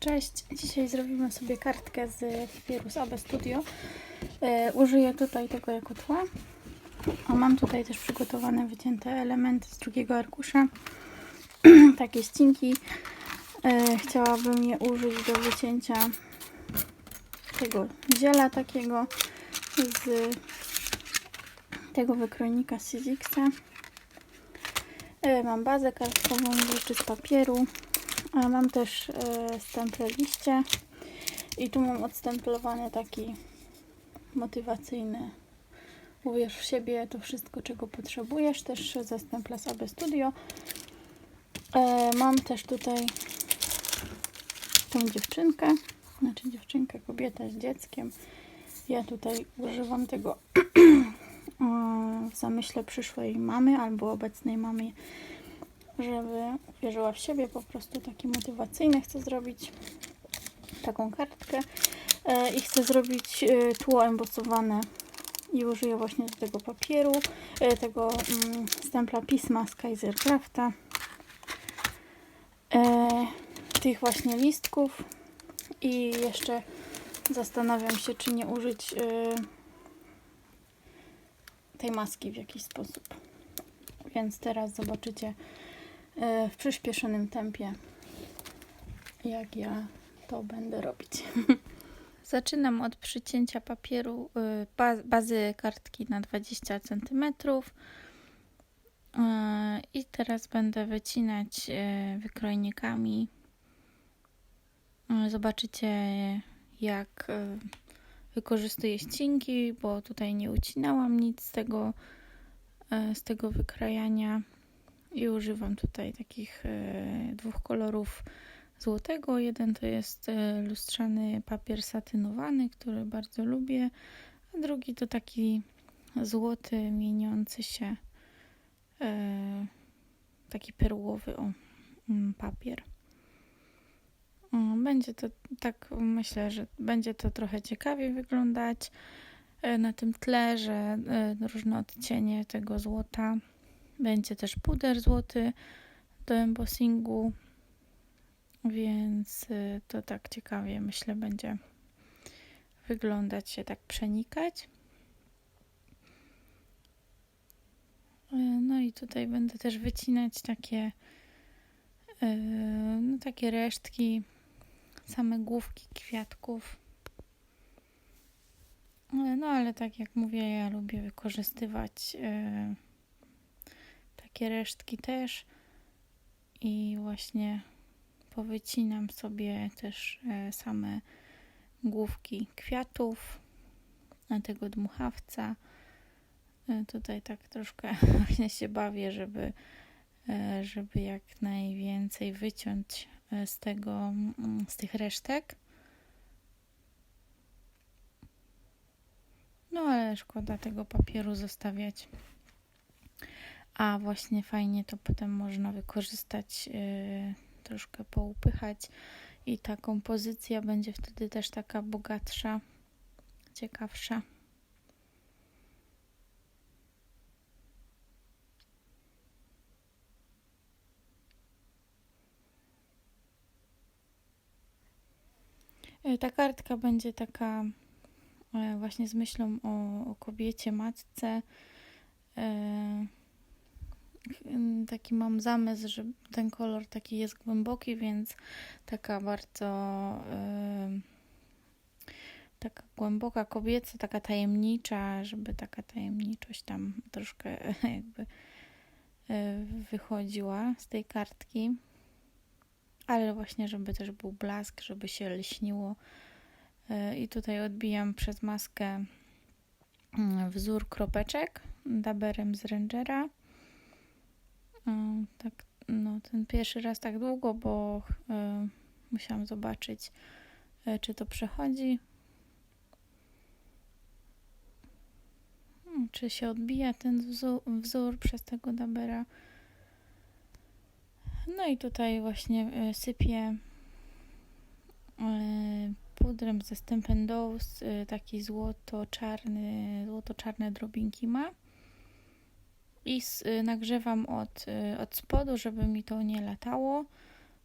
Cześć, dzisiaj zrobimy sobie kartkę z papieru z AB Studio. E, użyję tutaj tego jako tła. A mam tutaj też przygotowane wycięte elementy z drugiego arkusza. Takie ścinki. E, chciałabym je użyć do wycięcia tego ziela takiego z tego wykrojnika z. E, mam bazę kartkową, rzeczy z papieru. A mam też e, stemple liście. I tu mam odstemplowany taki motywacyjny. Uwierz w siebie to wszystko czego potrzebujesz. Też ze stempla AB Studio. E, mam też tutaj tą dziewczynkę. Znaczy dziewczynkę, kobietę z dzieckiem. Ja tutaj używam tego e, w zamyśle przyszłej mamy albo obecnej mamy żeby wierzyła w siebie, po prostu takie motywacyjne chcę zrobić taką kartkę e, i chcę zrobić e, tło embosowane i użyję właśnie do tego papieru, e, tego mm, stempla pisma z Kaiserkrafta tych właśnie listków i jeszcze zastanawiam się, czy nie użyć tej maski w jakiś sposób. Więc teraz zobaczycie w przyspieszonym tempie, jak ja to będę robić. Zaczynam od przycięcia papieru y, ba- bazy kartki na 20 cm. I teraz będę wycinać y, wykrojnikami. Y, Zobaczycie, jak y, wykorzystuję ścinki, bo tutaj nie ucinałam nic z tego, y, z tego wykrajania. I używam tutaj takich y, dwóch kolorów złotego. Jeden to jest e, lustrzany papier satynowany, który bardzo lubię, a drugi to taki złoty, mieniący się e, taki perłowy o, mm, papier. Będzie to tak, myślę, że będzie to trochę ciekawiej wyglądać e, na tym tle, że e, różne odcienie tego złota. Będzie też puder złoty do embossingu. Więc y, to tak ciekawie, myślę, będzie wyglądać się tak przenikać. Y, No i tutaj będę też wycinać takie, y, no takie resztki, same główki kwiatków. No ale tak jak mówię, ja lubię wykorzystywać takie resztki też i właśnie powycinam sobie też e, same główki kwiatów na tego dmuchawca. E, Tutaj tak troszkę właśnie się bawię, żeby, e, żeby jak najwięcej wyciąć z tego, mm, z tych resztek. No ale szkoda tego papieru zostawiać. A właśnie fajnie to potem można wykorzystać e, troszkę poupychać i ta kompozycja będzie wtedy też taka bogatsza, ciekawsza. E, Ta kartka będzie taka e, właśnie z myślą o, o kobiecie, matce. Ym, taki mam zamysł, że ten kolor taki jest głęboki, więc taka bardzo taka głęboka kobieca, taka tajemnicza, żeby taka tajemniczość tam troszkę jakby y, wychodziła z tej kartki. Ale właśnie, żeby też był blask, żeby się lśniło. Y, I tutaj odbijam przez maskę mm, wzór kropeczek daberem z Rangera. Tak, no, ten pierwszy raz tak długo, bo e, musiałam zobaczyć, e, czy to przechodzi. Hmm, Czy się odbija ten wzór, wzór przez tego dabera. No i tutaj właśnie e, sypię pudrem ze Stempen Dose, e, taki złoto-czarny, złoto-czarne drobinki ma i y, nagrzewam od, y, od spodu, żeby mi to nie latało.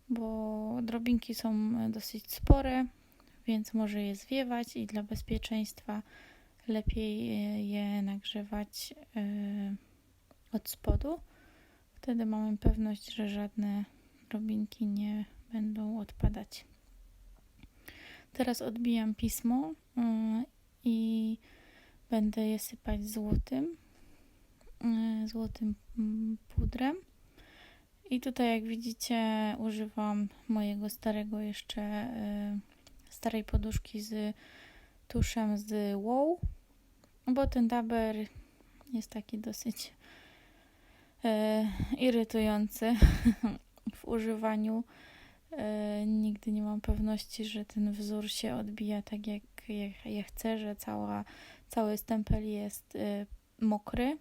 bo drobinki są dosyć spore, więc może je zwiewać i dla bezpieczeństwa lepiej je nagrzewać od spodu. Wtedy mamy pewność, że żadne drobinki nie będą odpadać. Teraz odbijam pismo y, i będę je sypać złotym, y, złotym mm, pudrem. I tutaj, jak widzicie, używam mojego starego jeszcze, y, starej poduszki z tuszem z wow, bo ten daber jest taki dosyć irytujący w używaniu. Nigdy nie mam pewności, że ten wzór się odbija tak, jak, jak ja chcę, że cała, cały stempel jest mokry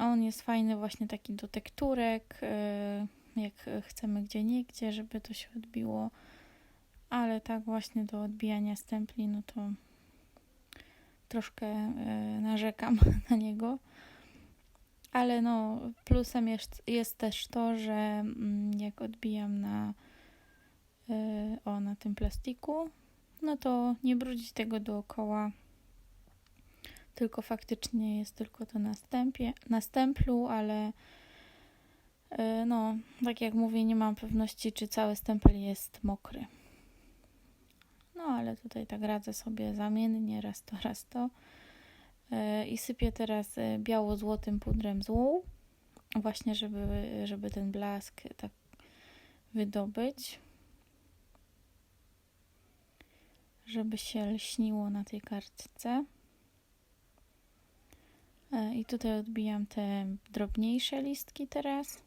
a on jest fajny właśnie taki do tekturek, y, jak chcemy gdzie niegdzie, żeby to się odbiło, ale tak właśnie do odbijania stempli, no to troszkę y, narzekam na niego. Ale no, plusem jest, jest też to, że mm, jak odbijam na, y, o, na tym plastiku, no to nie brudzi tego dookoła tylko faktycznie jest tylko to na, stępie, na stemplu, ale e, no, tak jak mówię, nie mam pewności, czy cały stempel jest mokry. No, ale tutaj tak radzę sobie zamiennie, raz to, raz to. E, I sypię teraz e, biało-złotym pudrem złą, właśnie żeby, żeby ten blask tak wydobyć. Żeby się lśniło na tej kartce. E, I tutaj odbijam te drobniejsze listki teraz.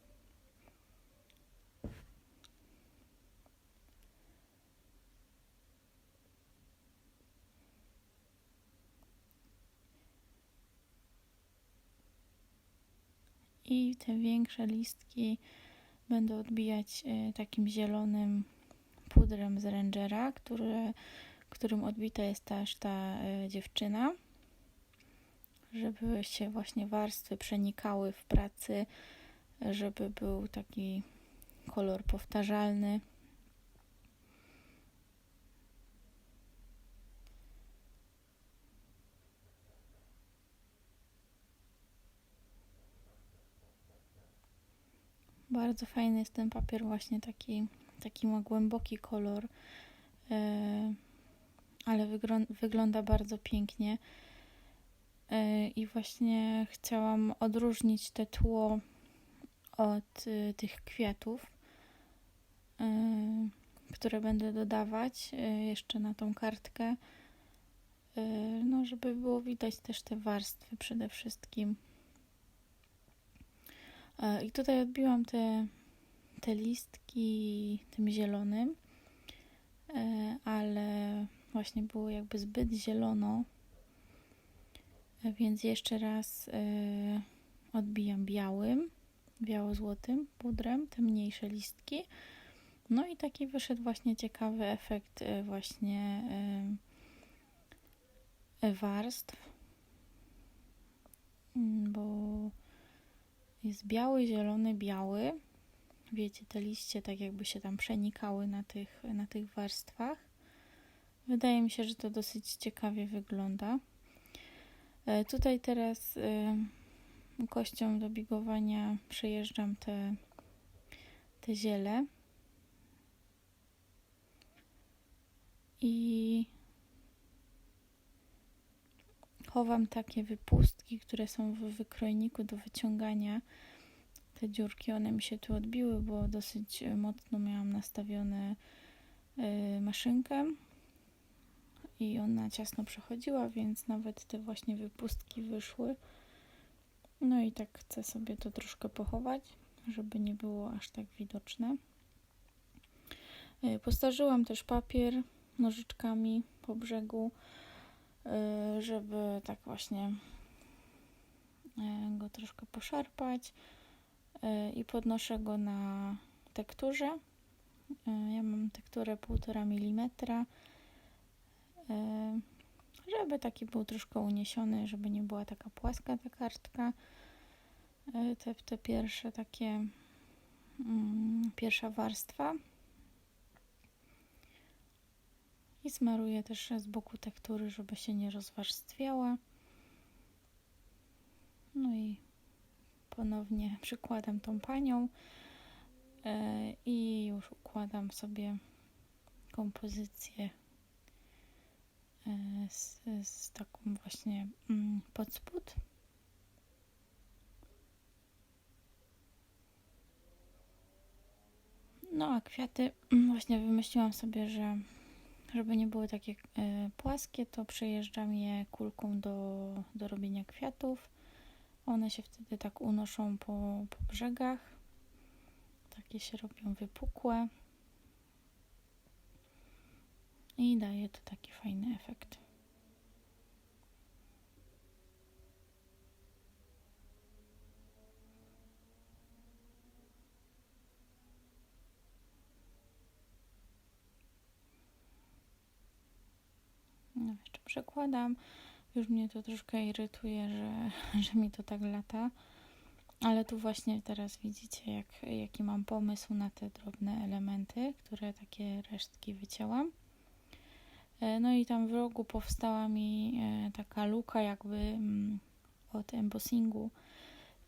I te większe listki będę odbijać e, takim zielonym pudrem z Rangera, który, którym odbita jest też ta e, dziewczyna żeby się właśnie warstwy przenikały w pracy, żeby był taki kolor powtarzalny. Bardzo fajny jest ten papier, właśnie taki, taki ma głęboki kolor, e, ale wygląda bardzo pięknie. E, i właśnie chciałam odróżnić te tło od y, tych kwiatów, e, które będę dodawać e, jeszcze na tą kartkę. No, żeby było widać też te warstwy przede wszystkim. I tutaj odbiłam te, te listki tym zielonym, ale właśnie było jakby zbyt zielono więc jeszcze raz y, odbijam białym, biało-złotym pudrem te mniejsze listki. No i taki wyszedł właśnie ciekawy efekt y, właśnie y, warstw, mm, bo jest biały, zielony, biały. Wiecie, te liście tak jakby się tam przenikały na tych, na tych warstwach. Wydaje mi się, że to dosyć ciekawie wygląda. E, tutaj teraz e, kością do bigowania przejeżdżam te, te ziele. I chowam takie wypustki, które są w wykrojniku do wyciągania. Te dziurki, one mi się tu odbiły, bo dosyć mocno miałam nastawione e, maszynkę i ona ciasno przechodziła, więc nawet te właśnie wypustki wyszły. No i tak chcę sobie to troszkę pochować, żeby nie było aż tak widoczne. E, postarzyłam też papier nożyczkami po brzegu, e, żeby tak właśnie e, go troszkę poszarpać i podnoszę go na tekturze. Ja mam tekturę 1,5 mm żeby taki był troszkę uniesiony, żeby nie była taka płaska ta kartka. E, te, te pierwsze takie mm, pierwsza warstwa. I smaruję też z boku tektury, żeby się nie rozwarstwiała. No i ponownie przykładam tą panią e, i już układam sobie kompozycję z, z taką właśnie mm, pod spód. No a kwiaty mm, właśnie wymyśliłam sobie, że żeby nie były takie e, płaskie, to przejeżdżam je kulką do, do robienia kwiatów. One się wtedy tak unoszą po, po brzegach. Takie się robią wypukłe. I daje to taki fajny efekt. No jeszcze przekładam. Już mnie to troszkę irytuje, że, że mi to tak lata. Ale tu właśnie teraz widzicie, jak, jaki mam pomysł na te drobne elementy, które takie resztki wycięłam. E, no i tam w rogu powstała mi e, taka luka jakby mm, od embossingu.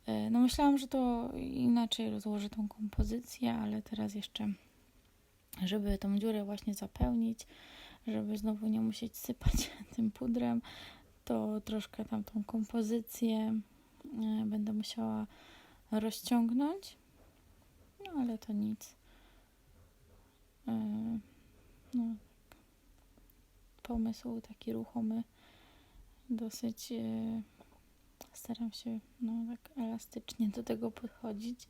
E, no myślałam, że to inaczej rozłożę tą kompozycję, ale teraz jeszcze, żeby tą dziurę właśnie zapełnić, żeby znowu nie musieć sypać tym pudrem, to troszkę tam tą kompozycję będę musiała rozciągnąć. No ale to nic. No, pomysł taki ruchomy. Dosyć e, staram się no, tak elastycznie do tego podchodzić.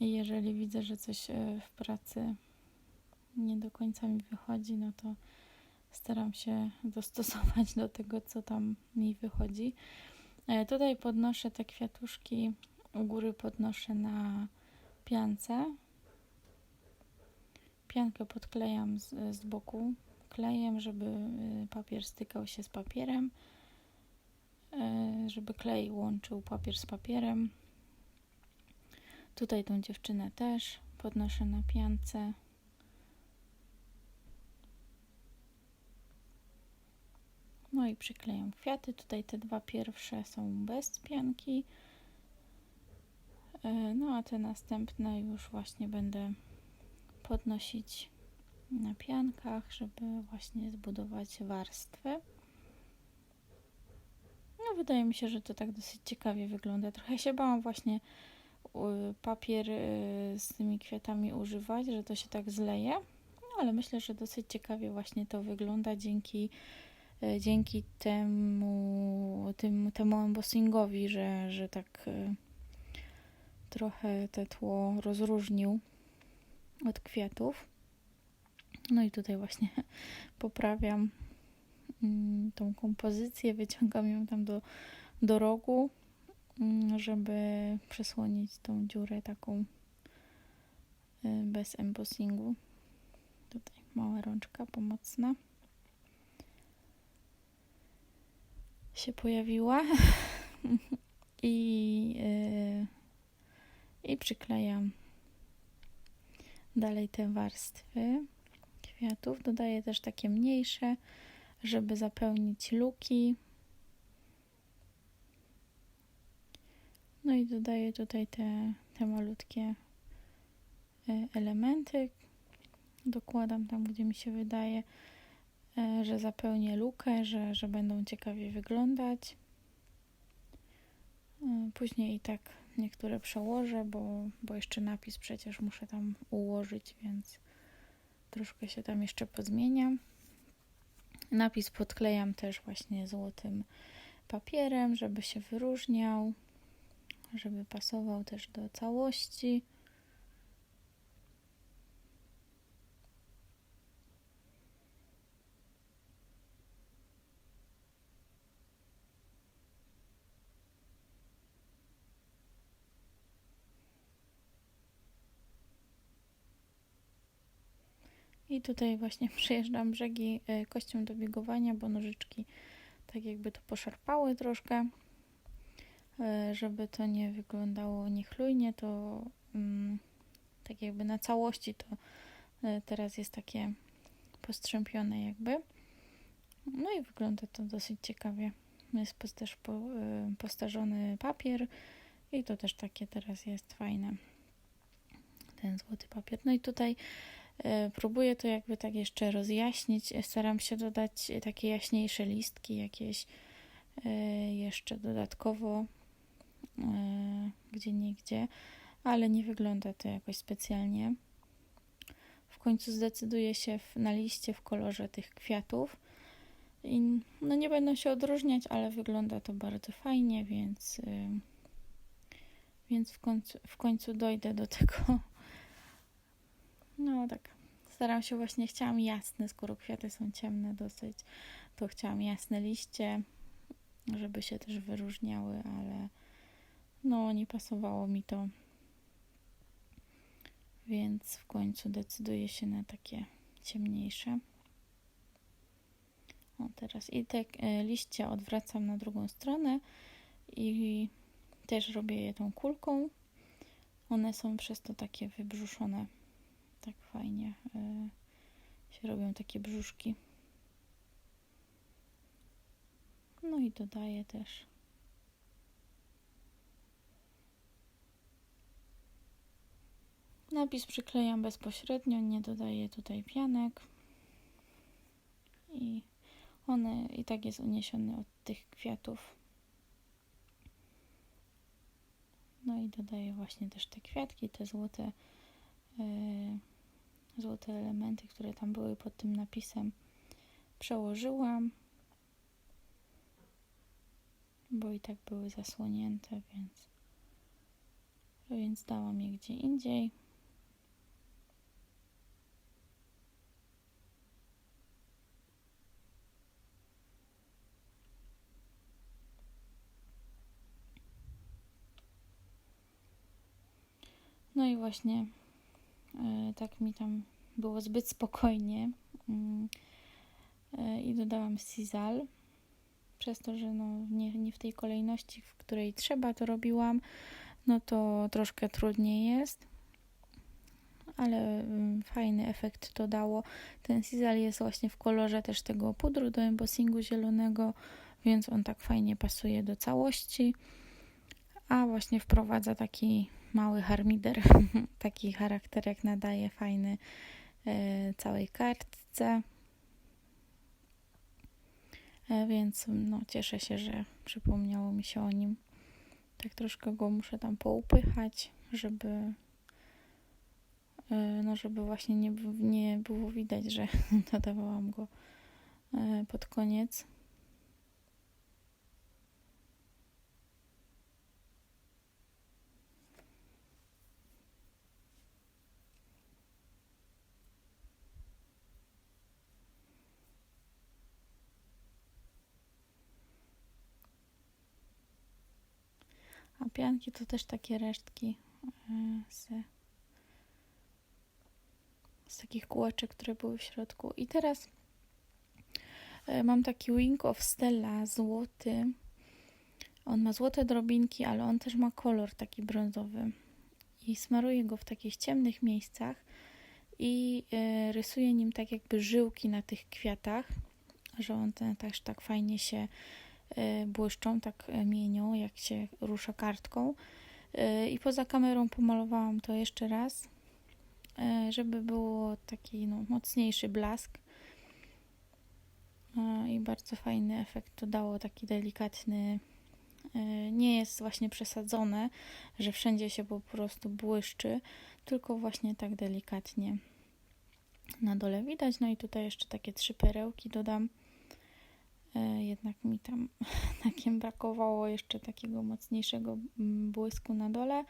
I jeżeli widzę, że coś e, w pracy nie do końca mi wychodzi, no to staram się dostosować do tego, co tam mi wychodzi. E, tutaj podnoszę te kwiatuszki, u góry podnoszę na piance. Piankę podklejam z, z boku klejem, żeby y, papier stykał się z papierem, y, żeby klej łączył papier z papierem. Tutaj tą dziewczynę też podnoszę na piance. No i przyklejam kwiaty. Tutaj te dwa pierwsze są bez pianki. Y, no a te następne już właśnie będę podnosić na piankach, żeby właśnie zbudować warstwę. No, wydaje mi się, że to tak dosyć ciekawie wygląda. Trochę się bałam właśnie papier y, z tymi kwiatami używać, że to się tak zleje, no, ale myślę, że dosyć ciekawie właśnie to wygląda dzięki, y, dzięki temu, tym, temu embossingowi, że, że tak y, trochę te tło rozróżnił od kwiatów. No i tutaj właśnie poprawiam mm, tą kompozycję, wyciągam ją tam do, do rogu, mm, żeby przesłonić tą dziurę taką y, bez embossingu. Tutaj mała rączka pomocna się pojawiła i, yy, i przyklejam dalej te warstwy kwiatów. Dodaję też takie mniejsze, żeby zapełnić luki. No i dodaję tutaj te, te malutkie e, elementy. Dokładam tam, gdzie mi się wydaje, e, że zapełnię lukę, że, że będą ciekawie wyglądać. E, później i tak niektóre przełożę, bo, bo jeszcze napis przecież muszę tam ułożyć, więc Troszkę się tam jeszcze pozmieniam. Napis podklejam też właśnie złotym papierem, żeby się wyróżniał, żeby pasował też do całości. I tutaj właśnie przejeżdżam brzegi e, kością do biegowania, bo nożyczki tak jakby to poszarpały troszkę. E, żeby to nie wyglądało niechlujnie, to mm, tak jakby na całości to e, teraz jest takie postrzępione jakby. No i wygląda to dosyć ciekawie. Jest też po, postarzony papier i to też takie teraz jest fajne. Ten złoty papier. No i tutaj próbuję to jakby tak jeszcze rozjaśnić. Staram się dodać takie jaśniejsze listki jakieś e, jeszcze dodatkowo e, gdzie niegdzie, ale nie wygląda to jakoś specjalnie. W końcu zdecyduję się na liście w kolorze tych kwiatów. I no nie będą się odróżniać, ale wygląda to bardzo fajnie, więc, więc w, końcu, w końcu dojdę do tego. No tak. Staram się właśnie, chciałam jasne, skoro kwiaty są ciemne dosyć, to chciałam jasne liście, żeby się też wyróżniały, ale no nie pasowało mi to. Więc w końcu decyduję się na takie ciemniejsze. O, teraz i te e, liście odwracam na drugą stronę i też robię je tą kulką. One są przez to takie wybrzuszone. Tak fajnie e, się robią takie brzuszki. No i dodaję też. Napis przyklejam bezpośrednio, nie dodaję tutaj pianek. I one i tak jest uniesiony od tych kwiatów. No i dodaję właśnie też te kwiatki, te złote, yy, złote elementy, które tam były pod tym napisem. Przełożyłam, bo i tak były zasłonięte, więc, więc dałam je gdzie indziej. No i właśnie tak mi tam było zbyt spokojnie mm, e, i dodałam Sizal. Przez to, że no nie, nie w tej kolejności, w której trzeba to robiłam, no to troszkę trudniej jest. Ale mm, fajny efekt to dało. Ten Sizal jest właśnie w kolorze też tego pudru do embossingu zielonego, więc on tak fajnie pasuje do całości. A właśnie wprowadza taki mały harmider, taki charakterek nadaje fajny e, całej kartce. E, więc no, cieszę się, że przypomniało mi się o nim. Tak troszkę go muszę tam poupychać, żeby e, no, żeby właśnie nie, nie było widać, że dodawałam go pod koniec. A pianki to też takie resztki e, z, z takich kółeczek, które były w środku. I teraz e, mam taki Wing of Stella złoty. On ma złote drobinki, ale on też ma kolor taki brązowy. I smaruję go w takich ciemnych miejscach i e, rysuję nim tak jakby żyłki na tych kwiatach, że on ten, też tak fajnie się błyszczą, tak y, mienią, jak się rusza kartką. Y, I poza kamerą pomalowałam to jeszcze raz, żeby było taki no, mocniejszy blask. I bardzo fajny efekt to dało, taki delikatny. Nie jest właśnie przesadzone, że wszędzie się po prostu błyszczy, tylko właśnie tak delikatnie na dole widać. No i tutaj jeszcze takie trzy perełki dodam. E, jednak mi tam takim brakowało jeszcze takiego mocniejszego mm, błysku na dole.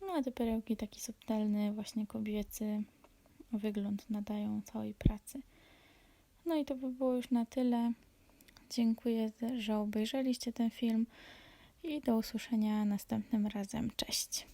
No a te perełki taki subtelny, właśnie kobiecy wygląd nadają całej pracy. No i to by było już na tyle. Dziękuję, że obejrzeliście ten film i do usłyszenia następnym razem. Cześć!